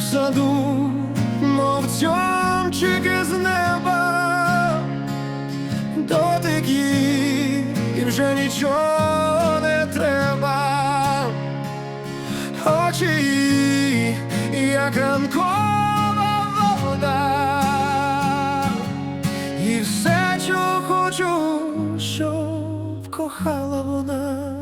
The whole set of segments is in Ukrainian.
саду, мов цьомчики з неба, дотик і вже нічого не треба. Очі її, як ранкова вода, і все, чого хочу, щоб кохала вона.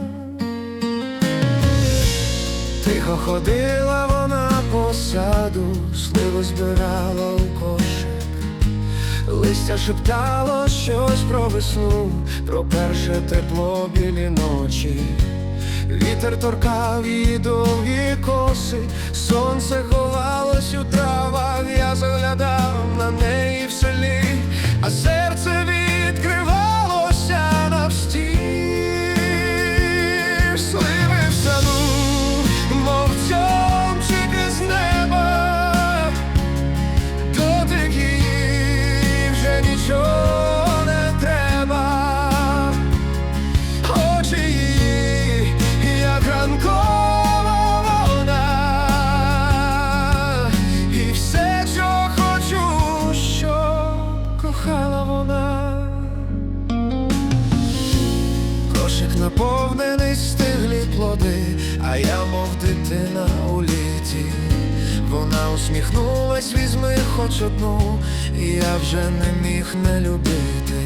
Тихо ходила вона по саду, сливу збирала у кошик, листя шептало щось про весну, про перше тепло білі ночі. Вітер торкав її довгі коси, сонце ховалось у травах, я заглядав на неї в наповнений стиглі плоди, а я, мов дитина у літі. Вона усміхнулась, візьми хоч одну, і я вже не міг не любити.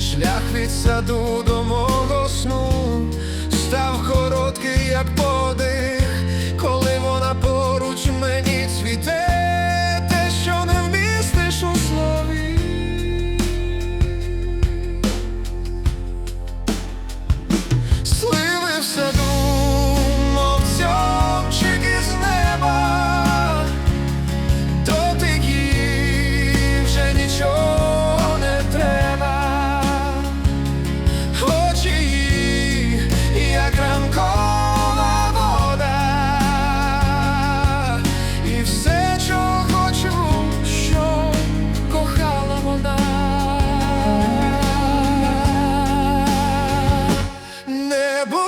Шлях від саду до мого сну став короткий, як подих, не було,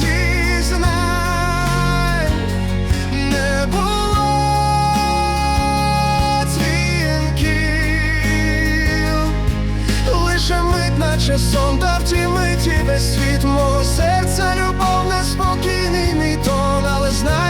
зізнай, не було дзвінків, лише мить, наче сон та в тій миті весь світ мого серця, любов неспокійний мій тон, але знай.